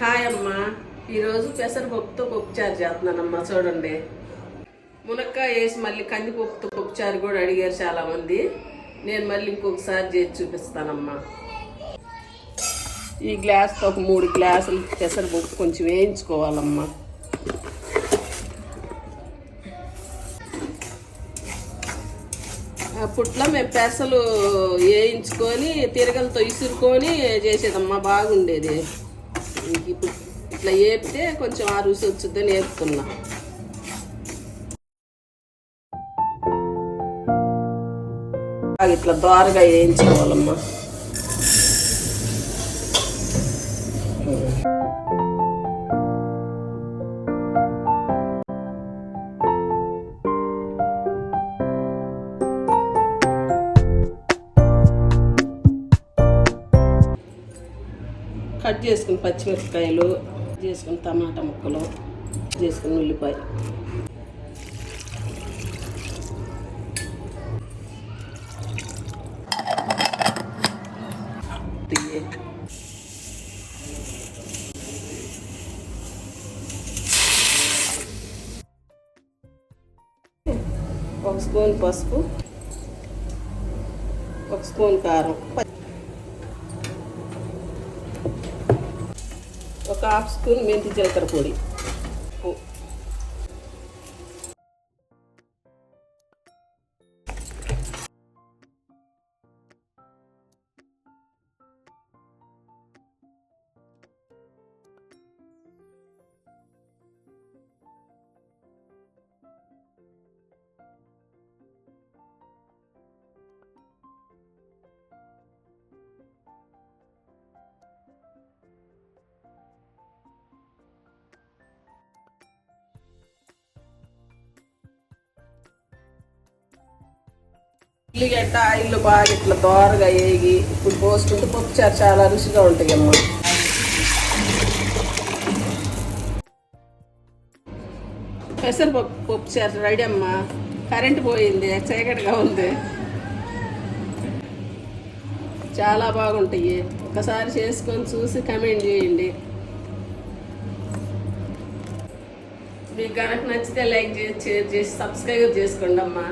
Hi అమ్మా. ఈరోజు పెసరపప్పుతో పప్పుచారు చేస్తున్నానమ్మా చూడండి. మునక్కాయ వేసి మళ్ళీ కందిపప్పుతో పప్పుచారు కూడా అడిగారు చాలామంది. నేను మళ్ళీ ఇంకొకసారి చేసి చూపిస్తానమ్మా. ఈ గ్లాస్తో ఒక మూడు గ్లాసులు పెసరపప్పు కొంచెం వేయించుకోవాలమ్మా. అప్పట్లో మేము పెసలు వేయించుకొని తిరగలతో ఇసురుకొని చేసేదమ్మా బాగుండేది. ఇప్పుడు ఇట్లా వేపితే కొంచెం ఆ రుచి వచ్చిందని వేపుతున్నా ఇట్లా దోరగా వేయించుకోవాలమ్మా. కట్ చేసుకుని పచ్చిమిరపకాయలు చేసుకుని టమాటా ముక్కలు చేసుకుని ఉల్లిపాయ. ఒక స్పూన్ పసుపు ఒక స్పూన్ కారం. ఒక హాఫ్ స్పూన్ మెంతి జీలకర్ర పొడి. ఉల్లిగడ్డ ఆయిల్ బాగా ఇట్లా దోరగా వేగి ఇప్పుడు పోసుకుంటే పప్పుచారు చాలా రుచిగా ఉంటాయి అమ్మ పెసరపప్పు పప్పుచారు రెడీ అమ్మ. కరెంట్ పోయింది చీకటిగా ఉంది. చాలా బాగుంటాయి. ఒకసారి చేసుకొని చూసి కమెంట్ చేయండి. మీకు కనుక నచ్చితే లైక్ చేసి షేర్ చేసి సబ్స్క్రైబ్ చేసుకోండి అమ్మా